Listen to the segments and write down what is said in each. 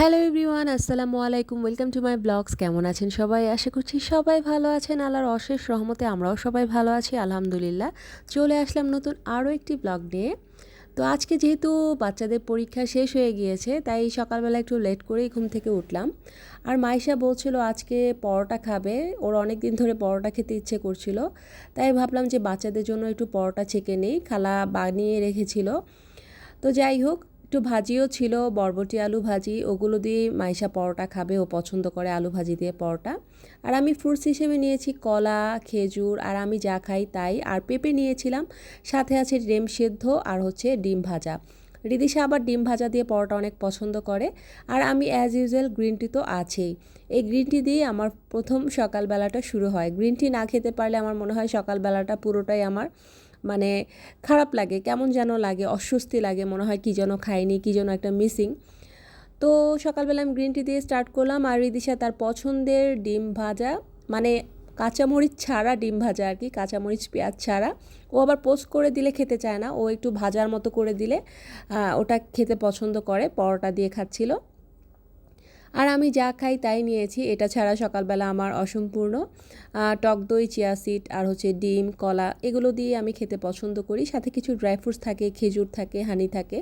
Hello everyone, আসসালামু আলাইকুম। Welcome to my blogs কেমন আছেন সবাই? আশা করছি সবাই ভালো আছেন। আল্লাহর অশেষ রহমতে আমরাও সবাই ভালো আছি, আলহামদুলিল্লাহ। চলে আসলাম নতুন আরও একটি ব্লগ নিয়ে। তো আজকে যেহেতু বাচ্চাদের পরীক্ষা শেষ হয়ে গিয়েছে, তাই সকালবেলা একটু লেট করেই ঘুম থেকে উঠলাম। আর মাইশা বলছিল, আজকে পরোটা খাবে। ওর অনেক দিন ধরে পরোটা খেতে ইচ্ছে করছিল। তাই ভাবলাম যে বাচ্চাদের জন্য একটু পরোটা ছেঁকে নেই, খালা বানিয়ে রেখেছিল। তো যাই হোক একটু ভাজিও ছিল, বরবটি আলু ভাজি, ওগুলো দিয়ে মাইশা পরোটা খাবে, ও পছন্দ করে আলু ভাজি দিয়ে পরোটা। আর আমি ফ্রুটস হিসেবে নিয়েছি কলা, খেজুর, আর আমি যা খাই তাই। আর পেঁপে নিয়েছিলাম, সাথে আছে ডিম সেদ্ধ আর হচ্ছে ডিম ভাজা। রিদিশা আবার ডিম ভাজা দিয়ে পরোটা অনেক পছন্দ করে। আর আমি অ্যাজ ইউজুয়াল গ্রিন টি তো আছেই। এই গ্রিন টি দিয়ে আমার প্রথম সকালবেলাটা শুরু হয়। গ্রিন টি না খেতে পারলে আমার মনে হয় সকালবেলাটা পুরোটাই আমার মানে খারাপ লাগে, কেমন যেন লাগে, অস্বস্তি লাগে, মনে হয় কী যেন খাইনি, কী যেন একটা মিসিং তো সকালবেলা আমি গ্রিন টি দিয়ে স্টার্ট করলাম আর রিদিশা তার পছন্দের ডিম ভাজা মানে কাঁচামরিচ ছাড়া, ডিম ভাজা আর কি, কাঁচামরিচ, পেঁয়াজ ছাড়া। ও আবার পোস্ট করে দিলে খেতে চায় না, ও একটু ভাজার মতো করে দিলে ওটা খেতে পছন্দ করে, পরোটা দিয়ে খাচ্ছিল। আর আমি যা খাই তাই নিয়েছি। এটা ছাড়া সকালবেলা আমার অসম্পূর্ণ টক দই, চিয়া সিড আর হচ্ছে ডিম, কলা এগুলো দিয়ে আমি খেতে পছন্দ করি। সাথে কিছু ড্রাই ফ্রুটস থাকে, খেজুর থাকে, হানি থাকে।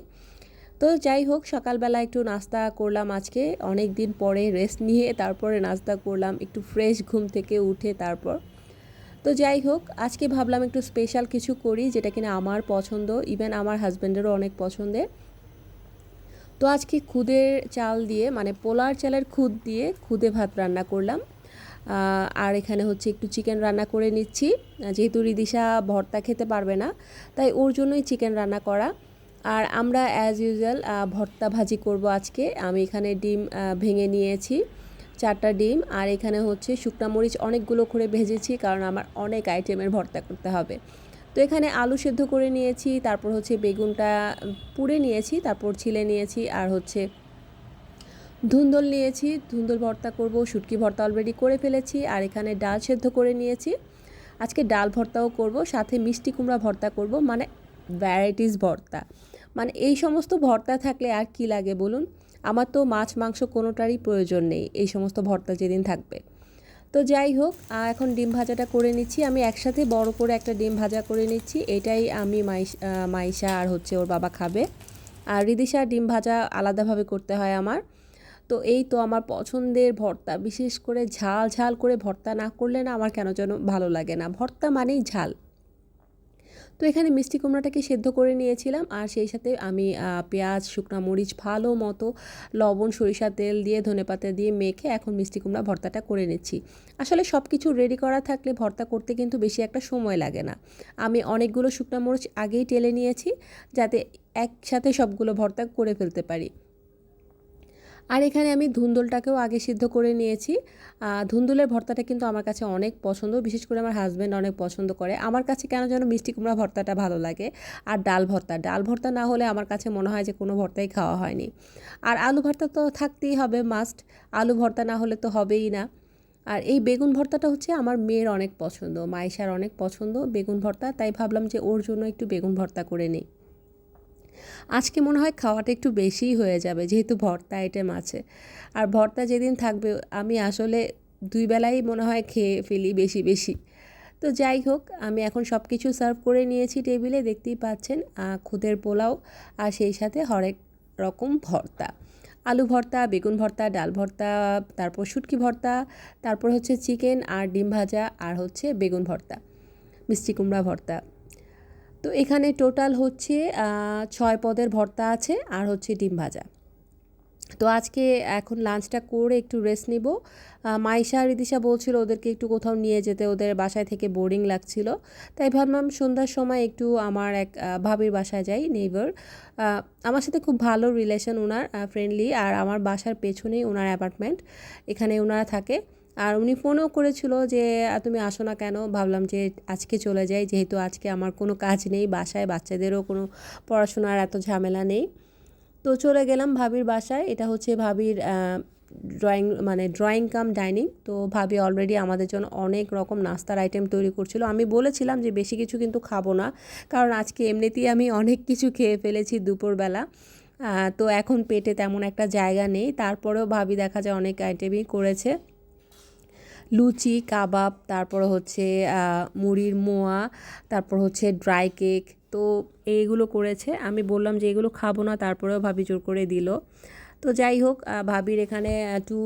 তো যাই হোক, সকালবেলা একটু নাস্তা করলাম আজকে। অনেক দিন পরে রেস্ট নিয়ে তারপরে নাস্তা করলাম। একটু ফ্রেশ ঘুম থেকে উঠে তারপর। তো যাই হোক, আজকে ভাবলাম একটু স্পেশাল কিছু করি যেটা কিনা আমার পছন্দ। ইভেন আমার হাজব্যান্ডেরও অনেক পছন্দের। তো আজকে খুদের চাল দিয়ে মানে পোলার চালের খুদ দিয়ে খুদে ভাত রান্না করলাম। আর এখানে হচ্ছে একটু চিকেন রান্না করে নিচ্ছি। যেহেতু রিদিশা ভর্তা খেতে পারবে না, তাই ওর জন্যই চিকেন রান্না করা। আর আমরা অ্যাজ ইউজুয়াল ভর্তা ভাজি করব আজকে। আমি এখানে ডিম ভেঙে নিয়েছি, চারটা ডিম। আর এখানে হচ্ছে শুকনা মরিচ অনেকগুলো করে ভেজেছি, কারণ আমার অনেক আইটেমের ভর্তা করতে হবে। তো এখানে আলু সেদ্ধ করে নিয়েছি, তারপর হচ্ছে বেগুনটা পুড়ে নিয়েছি, তারপর ছিলে নিয়েছি আর হচ্ছে ধুন্দল নিয়েছি। ধুন্দল ভর্তা করব, শুটকি ভর্তা অলরেডি করে ফেলেছি আর এখানে ডাল সেদ্ধ করে নিয়েছি। আজকে ডাল ভর্তাও করব, সাথে মিষ্টি কুমড়া ভর্তা করব মানে ভ্যারাইটিস ভর্তা। মানে এই সমস্ত ভর্তা থাকলে আর কি লাগে বলুন? আমার তো মাছ মাংস কোনোটারই প্রয়োজন নেই, এই সমস্ত ভর্তা যেদিন থাকবে। তো যাই হোক এখন ডিম ভাজাটা করে নিচ্ছি। আমি একসাথে বড় করে একটা ডিম ভাজা করে নিচ্ছি। এটাই আমি মাইশ আর হচ্ছে ওর বাবা খাবে। আর রিদিশা ডিম ভাজা আলাদাভাবে করতে হয় আমার। তো এই তো আমার পছন্দের ভর্তা। বিশেষ করে ঝাল ঝাল করে ভর্তা না করলে না আমার কেন যেন ভালো লাগে না। ভর্তা মানেই ঝাল। তো এখানে মিষ্টি কুমড়াটাকে সেদ্ধ করে নিয়েছিলাম। আর সেই সাথে আমি পেঁয়াজ, শুকনা মরিচ ভালো মতো লবণ সরিষা তেল দিয়ে ধনেপাতা দিয়ে মেখে এখন মিষ্টি কুমড়া ভর্তাটা করে নিচ্ছি। আসলে সব কিছু রেডি করা থাকলে ভর্তা করতে কিন্তু বেশি একটা সময় লাগে না। আমি অনেকগুলো শুকনা মরিচ আগেই টেলে নিয়েছি যাতে একসাথে সবগুলো ভর্তা করে ফেলতে পারি। আর এখানে আমি ধুন্দলটাকেও আগে সিদ্ধ করে নিয়েছি। ধুন্দুলের ভর্তাটা কিন্তু আমার কাছে অনেক পছন্দ, বিশেষ করে আমার হাজব্যান্ড অনেক পছন্দ করে। আমার কাছে কেন যেন মিষ্টি কুমড়া ভর্তাটা ভালো লাগে আর ডাল ভর্তা। ডাল ভর্তা না হলে আমার কাছে মনে হয় যে কোনো ভর্তাই খাওয়া হয়নি। আর আলু ভর্তা তো থাকতেই হবে মাস্ট আলু ভর্তা না হলে তো হবেই না। আর এই বেগুন ভর্তাটা হচ্ছে আমার মেয়ের অনেক পছন্দ মাইশার অনেক পছন্দ বেগুন ভর্তা। তাই ভাবলাম যে ওর জন্য একটু বেগুন ভর্তা করে নিই। আজকে মনে হয় খাওয়াটা একটু বেশিই হয়ে যাবে, যেহেতু ভর্তা আইটেম আছে। আর ভর্তা যেদিন থাকবে, আমি আসলে দুই বেলাই মনে হয় খেয়ে ফেলি বেশি বেশি। তো যাই হোক, আমি এখন সব কিছু সার্ভ করে নিয়েছি টেবিলে দেখতেই পাচ্ছেন খুদের পোলাও, আর সেই সাথে হরেক রকম ভর্তা। আলু ভর্তা, বেগুন ভর্তা, ডাল ভর্তা, তারপর শুটকি ভর্তা, তারপর হচ্ছে চিকেন আর ডিম ভাজা, আর হচ্ছে বেগুন ভর্তা, মিষ্টি কুমড়া ভর্তা। তো এখানে টোটাল হচ্ছে ছয় পদের ভর্তা আছে আর হচ্ছে ডিম ভাজা। তো আজকে এখন লাঞ্চটা করে একটু রেস্ট নিব। মাইশা আর রিদিশা বলছিল ওদেরকে একটু কোথাও নিয়ে যেতে, ওদের বাসায় থেকে বোরিং লাগছিল। তাই ভাবলাম সন্ধ্যার সময় একটু আমার এক ভাবির বাসায় যাই, নেইবার। আমার সাথে খুব ভালো রিলেশন ওনার ফ্রেন্ডলি আর আমার বাসার পেছনেই ওনার অ্যাপার্টমেন্ট এখানে ওনারা থাকে। আর উনি ফোনও করেছিল যে তুমি আসো না কেন? ভাবলাম যে, আজকে চলে যাই, যেহেতু আজকে আমার কোনো কাজ নেই বাসায়, বাচ্চাদেরও কোনো পড়াশোনার এত ঝামেলা নেই। তো চলে গেলাম ভাবির বাসায়। এটা হচ্ছে ভাবির ড্রয়িং মানে ড্রয়িং কাম ডাইনিং তো ভাবি অলরেডি আমাদের জন্য অনেক রকম নাস্তার আইটেম তৈরি করছিল। আমি বলেছিলাম যে, বেশি কিছু কিন্তু খাব না। কারণ আজকে এমনিতেই আমি অনেক কিছু খেয়ে ফেলেছি দুপুরবেলা। তো এখন পেটে তেমন একটা জায়গা নেই। তারপরেও ভাবি দেখা যায় অনেক আইটেমই করেছে। লুচি, কাবাব, তারপর হচ্ছে মুড়ির মোয়া, তারপর হচ্ছে ড্রাই কেক তো এইগুলো করেছে। আমি বললাম যে এগুলো খাব না, তারপরেও ভাবি জোর করে দিল। তো যাই হোক ভাবির এখানে টু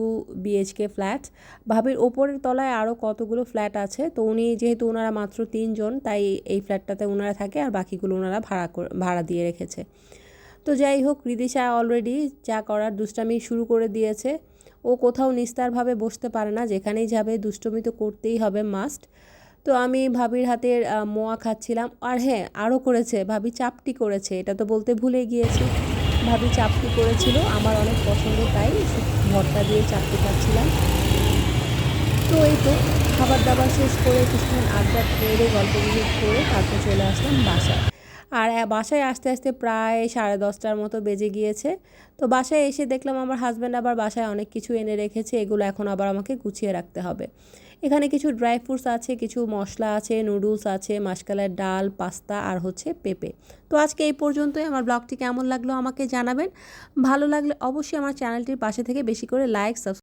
বিএইচকে ফ্ল্যাট ভাবির ওপরের তলায় আরও কতগুলো ফ্ল্যাট আছে। তো উনি যেহেতু ওনারা মাত্র তিনজন, তাই এই ফ্ল্যাটটাতে ওনারা থাকে আর বাকিগুলো ওনারা ভাড়া ভাড়া দিয়ে রেখেছে। তো যাই হোক রিদিশা অলরেডি যা করার দুষ্টামি শুরু করে দিয়েছে। ও কোথাও নিস্তারভাবে বসতে পারে না, যেখানেই যাবে দুষ্টমি তো করতেই হবে মাস্ট তো আমি ভাবির হাতের মোয়া খাচ্ছিলাম। আর হ্যাঁ আরও করেছে, ভাবি চাপটি করেছে, এটা তো বলতে ভুলে গিয়েছি। ভাবি চাপটি করেছিল, আমার অনেক পছন্দ, তাই ভর্তা দিয়ে চাপটি খাচ্ছিলাম। তো এই তো, খাবার দাবার শেষ করে কিছুক্ষণ আড্ডা মেরে গল্প করে তারপর চলে আসলাম বাসায়। আর বাসায় আসতে আসতে প্রায় সাড়ে দশটার মতো বেজে গিয়েছে। তো বাসায় এসে দেখলাম আমার হাজব্যান্ড আবার বাসায় অনেক কিছু এনে রেখেছে, এগুলো এখন আবার আমাকে গুছিয়ে রাখতে হবে। এখানে কিছু ড্রাই ফ্রুটস আছে, কিছু মশলা আছে নুডলস আছে মাসকালের ডাল, পাস্তা আর হচ্ছে পেঁপে। তো আজকে এই পর্যন্তই। আমার ব্লগটি কেমন লাগল আমাকে জানাবেন। ভালো লাগলে অবশ্যই আমার চ্যানেলটির পাশে থেকে বেশি করে লাইক সাবস্ক্রাইব